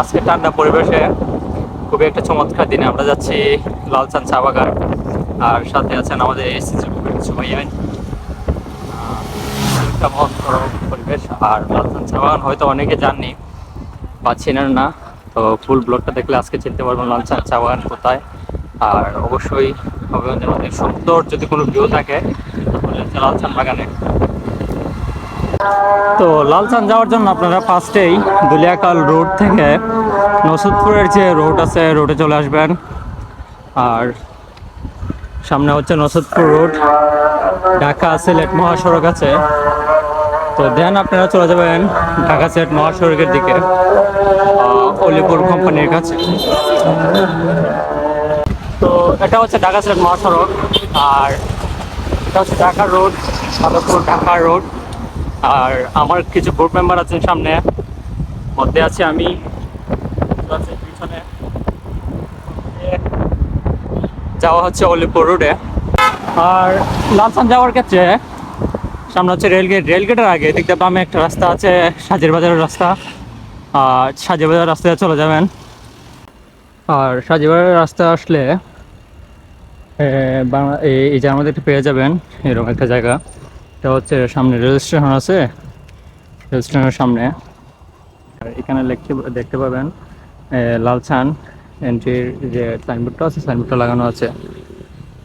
আজকে ঠান্ডা পরিবেশে খুবই একটা চমৎকার দিনে আমরা যাচ্ছি লালচান চা বাগান, আর সাথে আছেন আমাদের এসএসসি কিছু ভাইয়া কেমন পরিবেশ, আর লালচান চা বাগান হয়তো অনেকে জাননি বা চেনেন না, তো ফুল ব্লগটা দেখলে আজকে চিনতে পারবেন লালচান চা বাগান কোথায়। আর অবশ্যই হবিগঞ্জের সুন্দর যদি কোনো ভিউ থাকে, তাহলে লালচান বাগানে। তো লালচান যাওয়ার জন্য আপনারা ফার্স্টেই দুলিয়াকাল রোড থেকে নসুদপুরের যে রোড আছে রোডে চলে আসবেন। আর সামনে হচ্ছে নসুদপুর রোড ঢাকা সিলেট মহাসড়ক আছে। তো দেন আপনারা চলে যাবেন ঢাকা সিলেট মহাসড়কের দিকে অলিপুর কোম্পানির কাছে। তো এটা হচ্ছে ঢাকা সিলেট মহাসড়ক। আর এটা হচ্ছে ঢাকা রোড মাধবপুর ঢাকা রোড আর আমার কিছু গ্রুপ মেম্বার আছেন সামনে। মধ্যে আছে আমি পিছনে। যাওয়া হচ্ছে অলিপুর রোডে আর লালসান যাওয়ার ক্ষেত্রে সামনে হচ্ছে রেলগেট। রেলগেটের আগে দিয়ে বামে একটা রাস্তা আছে, সাজের বাজারের রাস্তা। আর সাজের বাজার রাস্তায় চলে যাবেন। আর সাজের বাজারের রাস্তা আসলে বাংলা- এই যে আমাদের পেয়ে যাবেন, এরকম একটা জায়গা। এটা হচ্ছে সামনে রেল স্টেশন আছে। রেল স্টেশনের সামনে। আর এখানে দেখতে দেখতে পাবেন এ, লালচান এন্ট্রির যে সাইনবোর্ডটা আছে সাইনবোর্ডটা লাগানো আছে।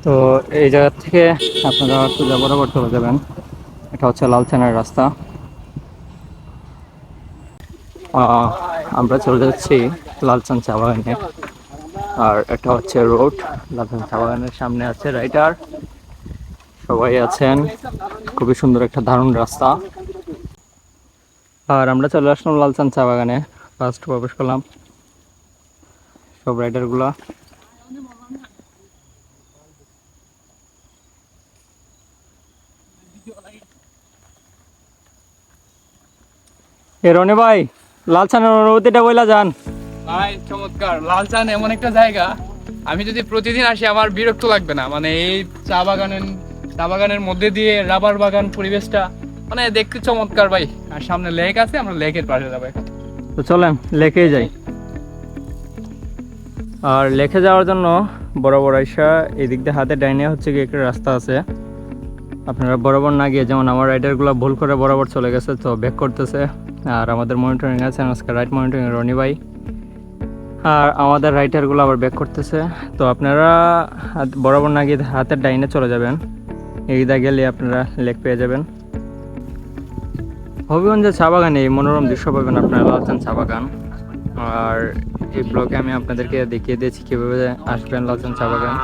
তো এই জায়গা থেকে আপনারা সোজা বরাবর চলে যাবেন। এটা হচ্ছে লালচানের রাস্তা। আমরা চলে যাচ্ছি লালচান চা বাগানে আর এটা হচ্ছে রোড লালচান চা বাগানের সামনে আছে। রাইটার সবাই আছেন। খুবই সুন্দর একটা দারুণ রাস্তা। আর আমরা চলে আসলাম লালচান চা বাগানে। ফার্স্ট প্রবেশ করলাম। সব রাইডারগুলা। এ রনি ভাই, লালচানের অনুভূতিটা বইলা যান। ভাই, চমৎকার। লালচান এমন একটা জায়গা, আমি যদি প্রতিদিন আসি, আমার বিরক্ত লাগবে না। মানে এই চা বাগানের চা বাগানের মধ্যে দিয়ে রাবার বাগান পরিবেশটা মানে দেখতে চমৎকার ভাই। আর সামনে লেক আছে, আমরা লেকের পাশে যাব তো চলেন, লেকে যাই। আর লেকে যাওয়ার জন্য বরাবর আইসা এদিক দিয়ে হাতে ডাইনে হচ্ছে কি একটা রাস্তা আছে। আপনারা বরাবর না গিয়ে, যেমন আমার রাইডারগুলো ভুল করে বরাবর চলে গেছে, তো ব্যাক করতেছে। আর আমাদের মনিটরিং আছে, আজকে রাইট মনিটরিং রনি ভাই। আর আমাদের রাইটারগুলো আবার ব্যাক করতেছে। তো আপনারা বরাবর না গিয়ে হাতের ডাইনে চলে যাবেন। এইদা গেলে আপনারা লেক পেয়ে যাবেন। হবিগঞ্জের চা বাগানে এই মনোরম দৃশ্য পাবেন আপনারা লালচান চা বাগান। আর এই ব্লগে আমি আপনাদেরকে দেখিয়ে দিয়েছি কীভাবে আসবেন লালচান চা বাগান।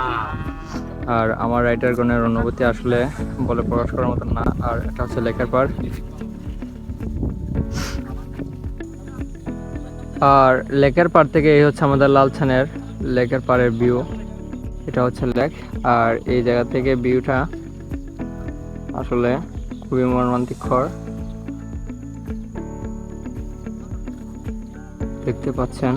আর আমার রাইটার গণের অনুভূতি আসলে বলে প্রকাশ করার মতন না, আর এটা হচ্ছে লেখার পার আর লেকের পার থেকে এই হচ্ছে আমাদের লালছানের লেকের পাড়ের ভিউ এটা হচ্ছে লেক। আর এই জায়গা থেকে ভিউটা আসলে খুবই মর্মান্তিক মর্মান্তিকর। দেখতে পাচ্ছেন